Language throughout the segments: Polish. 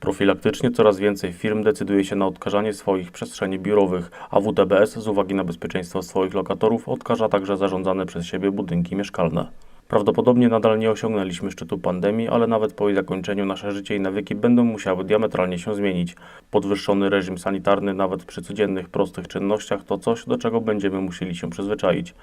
Profilaktycznie coraz więcej firm decyduje się na odkażanie swoich przestrzeni biurowych, a WTBS z uwagi na bezpieczeństwo swoich lokatorów odkaża także zarządzane przez siebie budynki mieszkalne. Prawdopodobnie nadal nie osiągnęliśmy szczytu pandemii, ale nawet po jej zakończeniu nasze życie i nawyki będą musiały diametralnie się zmienić. Podwyższony reżim sanitarny nawet przy codziennych, prostych czynnościach to coś, do czego będziemy musieli się przyzwyczaić.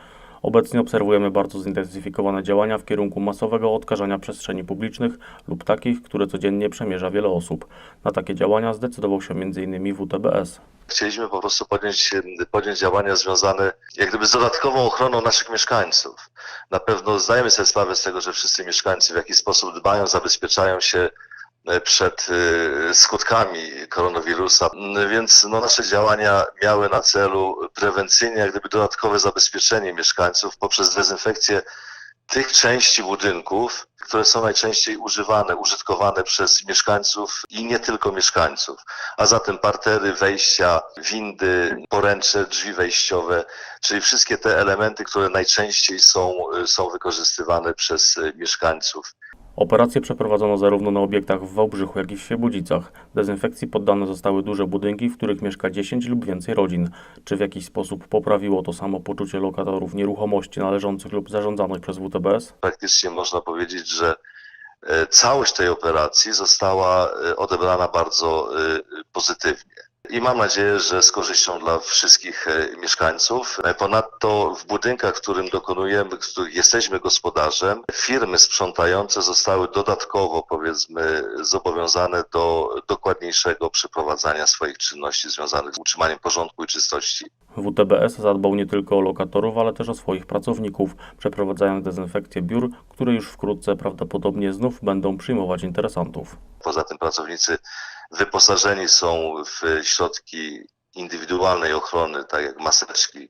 Obecnie obserwujemy bardzo zintensyfikowane działania w kierunku masowego odkażania przestrzeni publicznych lub takich, które codziennie przemierza wiele osób. Na takie działania zdecydował się m.in. WTBS. Chcieliśmy po prostu podjąć, podjąć działania związane jak gdyby z dodatkową ochroną naszych mieszkańców. Na pewno zdajemy sobie sprawę z tego, że wszyscy mieszkańcy w jakiś sposób dbają, zabezpieczają się przed e, skutkami koronawirusa, więc no, nasze działania miały na celu prewencyjnie, jak gdyby dodatkowe zabezpieczenie mieszkańców poprzez dezynfekcję tych części budynków, które są najczęściej używane, użytkowane przez mieszkańców i nie tylko mieszkańców. A zatem partery, wejścia, windy, poręcze, drzwi wejściowe, czyli wszystkie te elementy, które najczęściej są, są wykorzystywane przez e, mieszkańców. Operacje przeprowadzono zarówno na obiektach w Wałbrzychu, jak i w Świebodzicach. Dezynfekcji poddane zostały duże budynki, w których mieszka 10 lub więcej rodzin. Czy w jakiś sposób poprawiło to samopoczucie lokatorów nieruchomości należących lub zarządzanych przez WTBS? Praktycznie można powiedzieć, że e, całość tej operacji została e, odebrana bardzo e, pozytywnie. I mam nadzieję, że z korzyścią dla wszystkich e, mieszkańców. E, Ponadto w budynkach, w którym dokonujemy, w których jesteśmy gospodarzem, firmy sprzątające zostały dodatkowo, powiedzmy, zobowiązane do dokładniejszego przeprowadzania swoich czynności związanych z utrzymaniem porządku i czystości. WTBS zadbał nie tylko o lokatorów, ale też o swoich pracowników, przeprowadzając dezynfekcję biur, które już wkrótce prawdopodobnie znów będą przyjmować interesantów. Poza tym pracownicy wyposażeni są w środki indywidualnej ochrony, tak jak maseczki,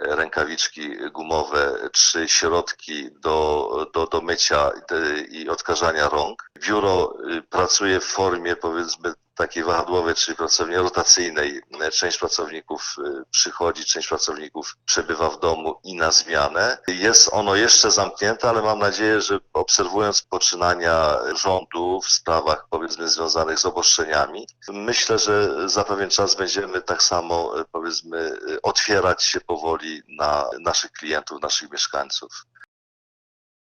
rękawiczki gumowe, czy środki do, do, do mycia i- odkażania rąk. Biuro y, pracuje w formie powiedzmy takiej wahadłowej, czyli pracowni rotacyjnej. Część pracowników y, przychodzi, część pracowników przebywa w domu i na zmianę. Jest ono jeszcze zamknięte, ale mam nadzieję, że obserwując poczynania rządu w sprawach powiedzmy związanych z obostrzeniami, myślę, że za pewien czas będziemy tak samo e, powiedzmy otwierać się powoli na naszych klientów, naszych mieszkańców.